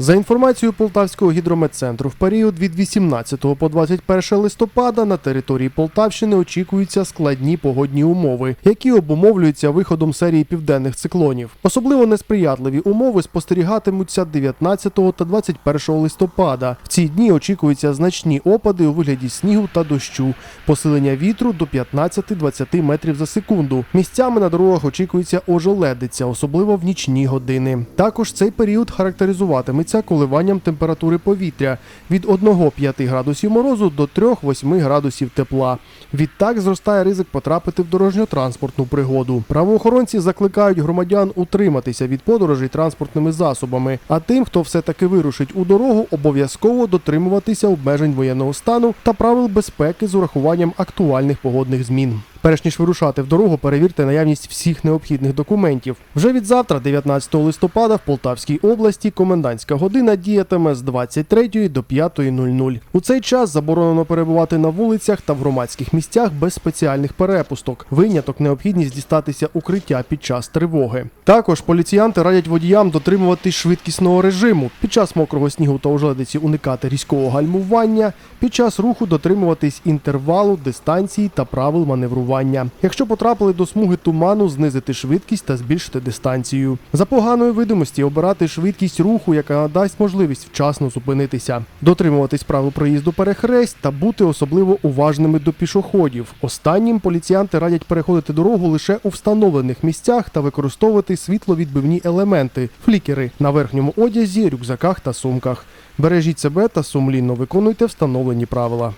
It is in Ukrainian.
За інформацією Полтавського гідрометцентру, в період від 18 по 21 листопада на території Полтавщини очікуються складні погодні умови, які обумовлюються виходом серії південних циклонів. Особливо несприятливі умови спостерігатимуться 19 та 21 листопада. В ці дні очікуються значні опади у вигляді снігу та дощу, посилення вітру до 15-20 метрів за секунду. Місцями на дорогах очікується ожеледиця, особливо в нічні години. Також цей період характеризуватиметься коливанням температури повітря від 1-5 градусів морозу до 3-8 градусів тепла. Відтак зростає ризик потрапити в дорожньо-транспортну пригоду. Правоохоронці закликають громадян утриматися від подорожей транспортними засобами, а тим, хто все-таки вирушить у дорогу, обов'язково дотримуватися обмежень воєнного стану та правил безпеки з урахуванням актуальних погодних змін. Перш ніж вирушати в дорогу, перевірте наявність всіх необхідних документів. Вже від завтра, 19 листопада, в Полтавській області комендантська година діятиме з 23 до 5.00. У цей час заборонено перебувати на вулицях та в громадських місцях без спеціальних перепусток. Виняток необхідність дістатися укриття під час тривоги. Також поліціянти радять водіям дотримуватись швидкісного режиму. Під час мокрого снігу та ожеледиці уникати різкого гальмування, під час руху дотримуватись інтервалу, дистанції та правил маневрування. Якщо потрапили до смуги туману, знизити швидкість та збільшити дистанцію. За поганої видимості обирати швидкість руху, яка надасть можливість вчасно зупинитися, дотримуватись правил проїзду перехресть та бути особливо уважними до пішоходів. Останнім поліціянти радять переходити дорогу лише у встановлених місцях та використовувати світловідбивні елементи, флікери на верхньому одязі, рюкзаках та сумках. Бережіть себе та сумлінно виконуйте встановлені правила.